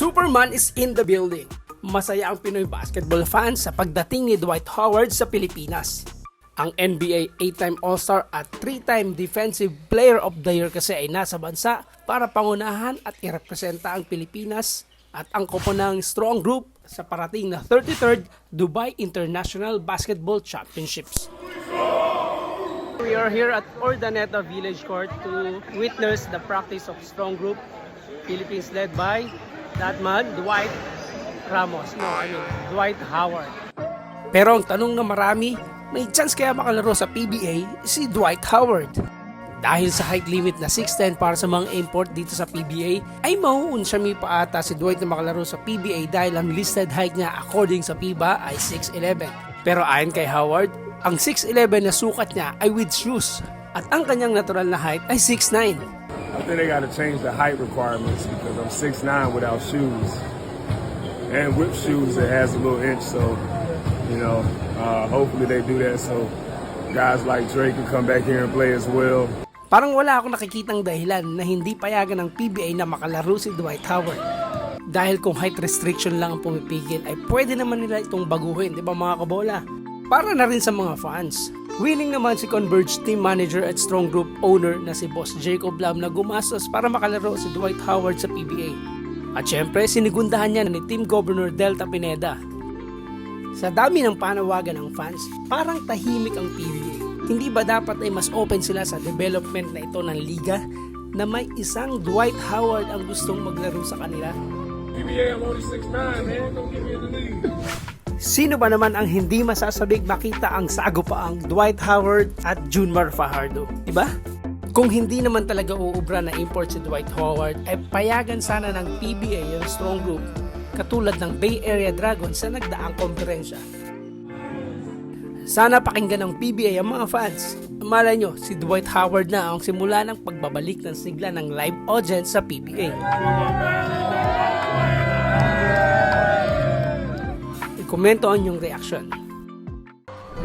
Superman is in the building. Masaya ang Pinoy basketball fans sa pagdating ni Dwight Howard sa Pilipinas. Ang NBA 8-time All-Star at 3-time Defensive Player of the Year kasi ay nasa bansa para pangunahan at irepresenta ang Pilipinas at ang koponang strong group sa parating na 33rd Dubai International Basketball Championships. We are here at Ordaneta Village Court to witness the practice of strong group Philippines led by that man, Dwight Ramos. No, I mean, Dwight Howard. Pero ang tanong na marami, may chance kaya makalaro sa PBA si Dwight Howard. Dahil sa height limit na 6'10 para sa mga import dito sa PBA, ay mauun siya may paata si Dwight na makalaro sa PBA dahil ang listed height niya according sa FIBA ay 6'11. Pero ayon kay Howard, ang 6'11 na sukat niya ay with shoes at ang kanyang natural na height ay 6'9. Think they got to change the height requirements because I'm 6'9 without shoes. And with shoes, it has a little inch, so, you know, uh, hopefully they do that so guys like Drake can come back here and play as well. Parang wala akong nakikitang dahilan na hindi payagan ng PBA na makalaro si Dwight Howard. Dahil kung height restriction lang ang pumipigil ay pwede naman nila itong baguhin, di ba mga kabola? Para na rin sa mga fans. Willing naman si Converge team manager at strong group owner na si Boss Jacob Lam na gumastos para makalaro si Dwight Howard sa PBA. At syempre, sinigundahan niya ni Team Governor Delta Pineda. Sa dami ng panawagan ng fans, parang tahimik ang PBA. Hindi ba dapat ay mas open sila sa development na ito ng liga na may isang Dwight Howard ang gustong maglaro sa kanila? PBA, I'm only 6'9", man. Don't get me the league. Sino ba naman ang hindi masasabik makita ang sagupaang Dwight Howard at Junmar Fajardo? Diba? Kung hindi naman talaga uubra na import si Dwight Howard, ay payagan sana ng PBA yung strong group katulad ng Bay Area Dragons sa nagdaang komperensya. Sana pakinggan ng PBA ang mga fans. Malay nyo, si Dwight Howard na ang simula ng pagbabalik ng sigla ng live audience sa PBA. I-komento ang inyong reaction.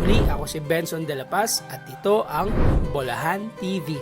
Muli ako si Benson De La Paz at ito ang Bolahan TV.